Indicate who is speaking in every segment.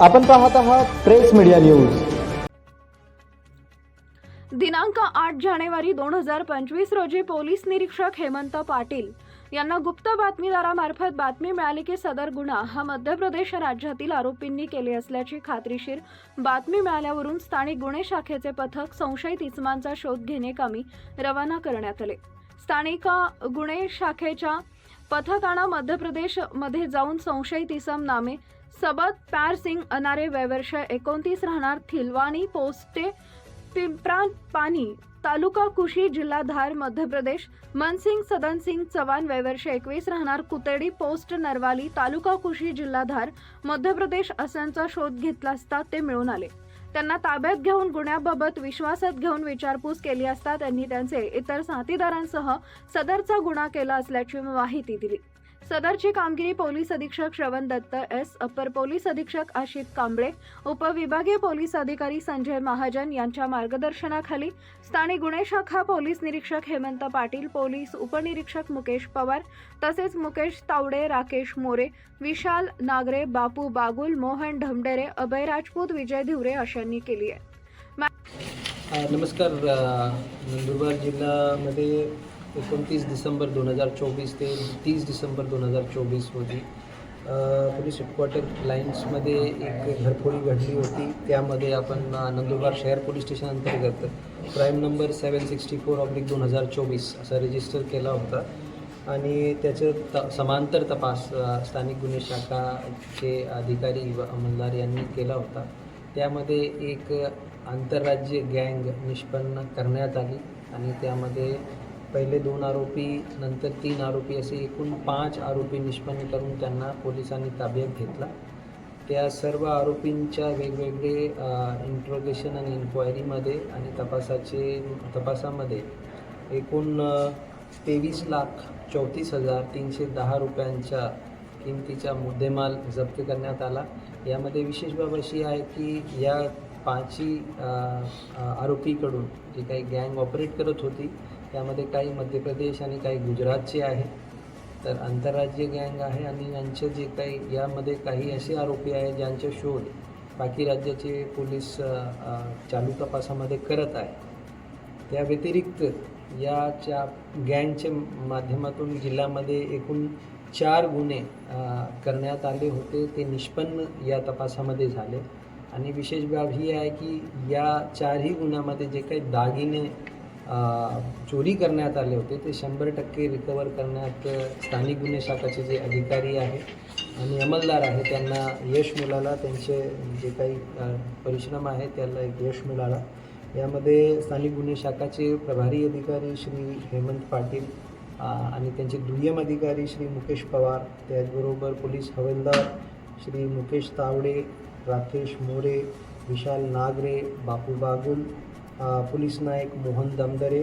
Speaker 1: आपण पाहत आहात प्रेस मीडिया न्यूज.
Speaker 2: दिनांक आठ जानेवारी दोन हजार पंचवीस रोजी पोलीस निरीक्षक हेमंत पाटील यांना गुप्त बातमीदारामार्फत बातमी मिळाली की सदर गुन्हा हा मध्य प्रदेश राज्यातील आरोपींनी केले असल्याची खात्रीशीर बातमी मिळाल्यावरून स्थानिक गुन्हे शाखेचे पथक संशयित इसमांचा शोध घेणे कामी रवाना करण्यात आले. स्थानिक गुन्हे शाखेच्या पथकानं मध्य प्रदेशमध्ये जाऊन संशयित इसम नामे सबत प्यार सिंग अनारे वयवर्ष एकोणतीस राहणार थिलवाणी पोस्टे पिंपरान पाणी तालुका कुशी जिल्हा धार मध्य प्रदेश मनसिंग सदन सिंग चव्हाण वयवर्ष एकवीस राहणार कुतेडी पोस्ट नरवाली तालुका कुशी जिल्हा धार मध्य प्रदेश असांचा शोध घेतला असता ते मिळून आले. त्यांना ताब्यात घेऊन गुन्ह्याबाबत विश्वासात घेऊन विचारपूस केली असता त्यांनी त्यांचे इतर साथीदारांसह सदरचा गुन्हा केला असल्याची माहिती दिली. सदरची कामगिरी पोलीस अधीक्षक श्रवण दत्त एस. अप्पर पोलीस अधीक्षक आशित कांबळे उपविभागीय पोलीस अधिकारी संजय महाजन यांच्या मार्गदर्शनाखाली स्थानिक गुन्हे शाखा पोलीस निरीक्षक हेमंत पाटील पोलीस उपनिरीक्षक मुकेश पवार तसेच मुकेश तावडे राकेश मोरे विशाल नागरे बापू बागुल मोहन ढमडेरे अभय राजपूत विजय धिवरे अशांनी केली आहे.
Speaker 3: नमस्कार नंदुरबार जिल्ह्यामध्ये एकोणतीस डिसेंबर दोन हजार चोवीस ते तीस डिसेंबर दोन हजार चोवीस रोजी पोलीस हेडक्वार्टर लाईन्समध्ये एक घरफोडी घडली होती. त्यामध्ये आपण नंदुरबार शहर पोलीस स्टेशन अंतर्गत crime number seven sixty four oblique दोन हजार चोवीस असा रजिस्टर केला होता. आणि त्याचं त समांतर तपास स्थानिक गुन्हे शाखाचे अधिकारी व अंमलदार यांनी केला होता. त्यामध्ये एक आंतरराज्य गँग निष्पन्न करण्यात आली आणि त्यामध्ये पहिले दोन आरोपी नंतर तीन आरोपी असे एकूण पाच आरोपी निष्पन्न करून त्यांना पोलिसांनी ताब्यात घेतला. त्या सर्व आरोपींच्या वेगवेगळे इंट्रोगेशन आणि इन्क्वायरीमध्ये आणि तपासाचे तपासामध्ये एकूण तेवीस लाख चौतीस हजार तीनशे दहा रुपयांच्या किमतीचा मुद्देमाल जप्त करण्यात आला. यामध्ये विशेष बाब अशी आहे की या पाचही आरोपीकडून जी काही गँग ऑपरेट करत होती त्यामध्ये काही मध्य प्रदेश आणि काही गुजरातचे आहे. तर आंतरराज्य गँग आहे आणि यांचे जे काही यामध्ये काही असे आरोपी आहेत ज्यांचे शोध बाकी राज्याचे पोलीस चालू तपासामध्ये करत आहे त्या व्यतिरिक्त याच्या गँगच्या माध्यमातून जिल्ह्यामध्ये एकूण चार गुन्हे करण्यात आले होते. ते निष्पन्न या तपासामध्ये झाले. आणि विशेष बाब ही आहे की या चारही गुन्ह्यामध्ये जे काही दागिने चोरी करण्यात आले होते. ते शंभर टक्के रिकवर करण्यात स्थानिक गुन्हे शाखाचे जे अधिकारी आहे आणि अंमलदार आहे त्यांना यश मिळाला. त्यांचे जे काही परिश्रम आहे त्याला एक यश मिळाला. यामध्ये स्थानिक गुन्हे शाखाचे प्रभारी अधिकारी श्री हेमंत पाटील आणि त्यांचे दुय्यम अधिकारी श्री मुकेश पवार त्याचबरोबर पोलीस हवालदार श्री मुकेश तावडे राकेश मोरे विशाल नागरे बापू बागुल पोलीस नायक मोहन दामदरे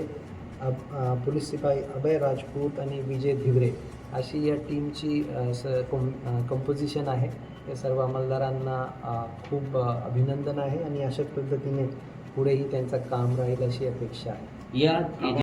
Speaker 3: पोलीस शिपाई अभय राजपूत आणि विजय धिवरे अशी या टीमची स कॉम कंपोजिशन आहे. या सर्व अंमलदारांना खूप अभिनंदन आहे आणि अशाच पद्धतीने पुढेही त्यांचं काम राहील अशी अपेक्षा आहे.
Speaker 4: या